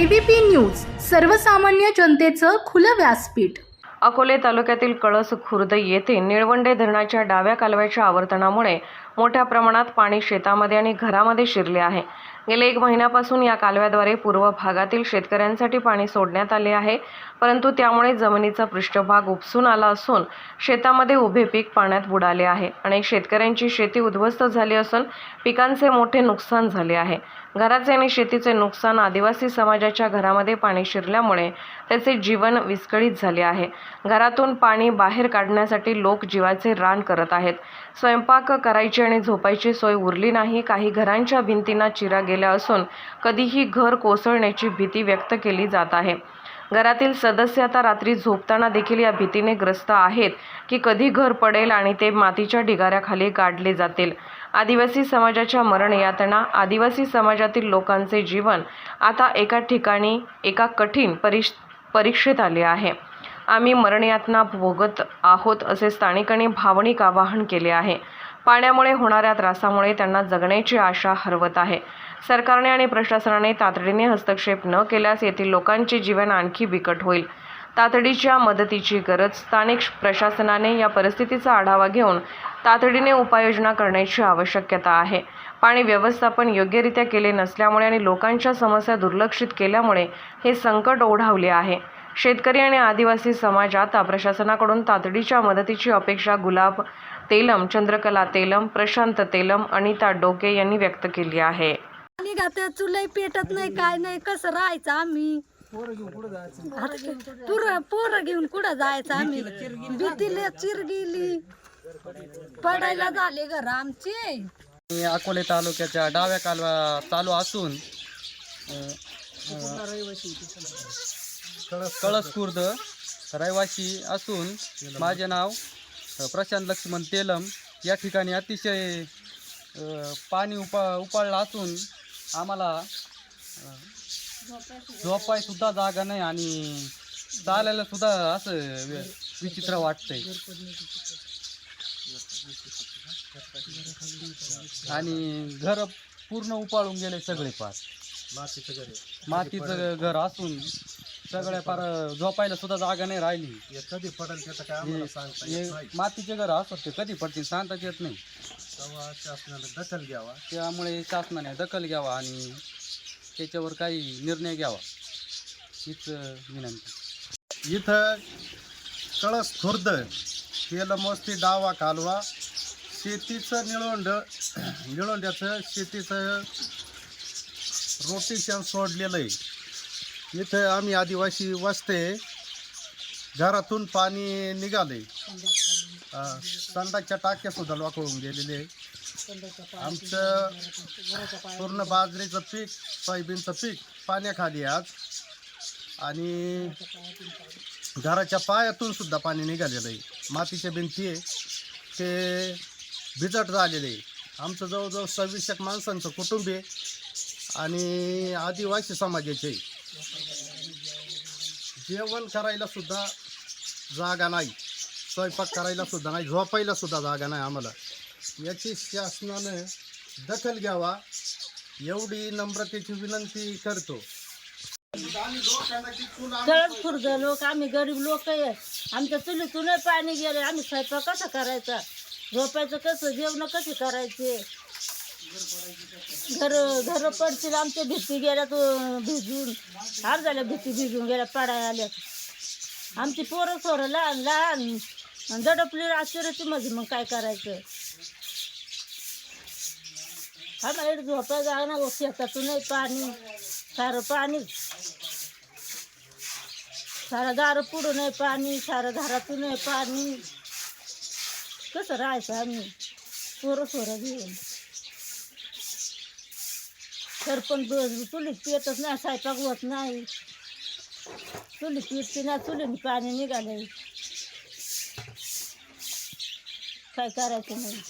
ABP news सर्वसामान्य जनतेचं खुलं व्यासपीठ. अकोले तालुक्यातील कळस खुर्द येथे निळवंडे धरणाच्या डाव्या कालव्याच्या आवर्तनामुळे मोठ्या प्रमाणात पाणी शेतामध्ये आणि घरामध्ये शिरले आहे. गेले एक महिन्यापासून या कालव्याद्वारे पूर्व भागातील शेतकऱ्यांसाठी पाणी सोडण्यात आले आहे. परंतु त्यामुळे जमिनीचा पृष्ठभाग उपसून आला असून शेतामध्ये उभे पीक पाण्यात बुडाले आहे. अनेक शेतकऱ्यांची शेती उद्ध्वस्त झाली असून पिकांचे मोठे नुकसान झाले आहे. घराचे आणि शेतीचे नुकसान आदिवासी समाजाच्या घरामध्ये पाणी शिरल्यामुळे त्याचे जीवन विस्कळीत झाले आहे. घरातून पाणी बाहेर काढण्यासाठी लोक जीवाचे रान करत आहेत. स्वयंपाक करायची आणि झोपायची सोय उरली नाही. काही घरांच्या भिंतींना चिरा गेल्या असून कधीही घर कोसळण्याची भीती व्यक्त केली जात आहे. घरातील सदस्य आता रात्री झोपताना देखील या भीतीने ग्रस्त आहेत की कधी घर पडेल आणि ते मातीच्या ढिगाऱ्याखाली गाडले जातील. आदिवासी समाजाच्या मरण यातना आदिवासी समाजातील लोकांचे जीवन आता एका ठिकाणी एका कठीण परिश परीक्षेत आले आहे. आम्ही मरणयातना भोगत आहोत असे स्थानिकांनी भावनिक आवाहन केले आहे. पाण्यामुळे होणाऱ्या त्रासामुळे त्यांना जगण्याची आशा हरवत आहे. सरकारने आणि प्रशासनाने तातडीने हस्तक्षेप न केल्यास येथील लोकांचे जीवन आणखी बिकट होईल. तातडीच्या मदतीची गरज स्थानिक प्रशासनाने या परिस्थितीचा आढावा घेऊन तातडीने उपाययोजना करण्याची आवश्यकता आहे. पाणी व्यवस्थापन योग्यरित्या केले नसल्यामुळे आणि लोकांच्या समस्या दुर्लक्षित केल्यामुळे हे संकट ओढावले आहे. शेतकरी आणि आदिवासी समाज आता प्रशासनाकडून तातडीच्या मदतीची अपेक्षा गुलाब तेलम चंद्रकला तेलम प्रशांत तेलम अनिता डोके यांनी व्यक्त केली आहे. चुलई पेटत नाही काय नाही कसं राहायचं आम्ही? पुर घेऊन कुठं जायचं आम्ही? भीतीला चिर गेली पडायला झाले घर आमचे. मी अकोले तालुक्याच्या डाव्या कालवा चालू असून कळस खुर्द रहिवासी असून माझे नाव प्रशांत लक्ष्मण तेलम. या ठिकाणी अतिशय पाणी उपा उपाळलं असून आम्हाला अ, झोपाय सुद्धा जागा नाही आणि चालायला सुद्धा असं विचित्र वाटतंय. आणि घर पूर्ण उपाळून गेले सगळे पार. मातीचं घर असून सगळ्या पार झोपायला सुद्धा जागा नाही राहिली. कधी पडेल त्याचं काय आम्हाला सांगता हे येत नाही. मातीचे घर असत ते कधी पडतील सांगताच येत नाही. तेव्हा शासनाने दखल घ्यावा. त्यामुळे शासनाने दखल घ्यावा आणि त्याच्यावर काही निर्णय घ्यावा. हीच अं, विनंती. इथं कळस खुर्द केलमस्ती डावा कालवा शेतीचं निळवंड निळवंड्याचं शेतीचं रोटेशन सोडलेलं आहे. इथं आम्ही आदिवासी वस्ते घरातून पाणी निघाले. संडाच्या टाक्या सुद्धा लोकळून गेलेले आहे. आमचं पूर्ण बाजरीचं पीक सोयाबीनचं पीक पाण्याखाली आज. आणि घराच्या पायातून सुद्धा पाणी निघालेलं आहे. मातीच्या भिंती आहे. ते भिजट झालेलं आहे. आमचं जवळजवळ सव्वीस एक माणसांचं कुटुंब आहे. आणि आदिवासी समाजाचे आहे. जेवण करायला सुद्धा जागा नाही. स्वयंपाक करायला सुद्धा नाही. झोपायला सुद्धा जागा नाही आम्हाला. याची शासनानं दखल घ्यावा एवढी नम्रतेची विनंती करतो. तळस खुर्द लोक आम्ही गरीब लोक आहे. आमच्या चुलीतून पाणी गेले. आम्ही स्वयंपाक कसा करायचा? झोपायचं कसं? जेवण कसे करायचे? घर घर पडतील आमच्या भीती गेल्या तो भिजून. हार झाल्या भीती भिजून गेल्या पाडाय आल्या. आमची पोरं सोरं लहान लहान. दडपली आश्चर्याची मध्ये मग काय करायचं? आम्हाला इकडे झोपायला जागा ना शेतातून नाही पाणी. सारं पाणी. सारं दार पुढून आहे पाणी. सारं घरातून आहे पाणी. कसं राहायचं आम्ही? पोरं सोरं घेऊन. सरपण चुलीत पितच नाही स्वयंपाक होत नाही. चुलीत पिटते ना चुलीने पाणी निघाले काय करायचं नाही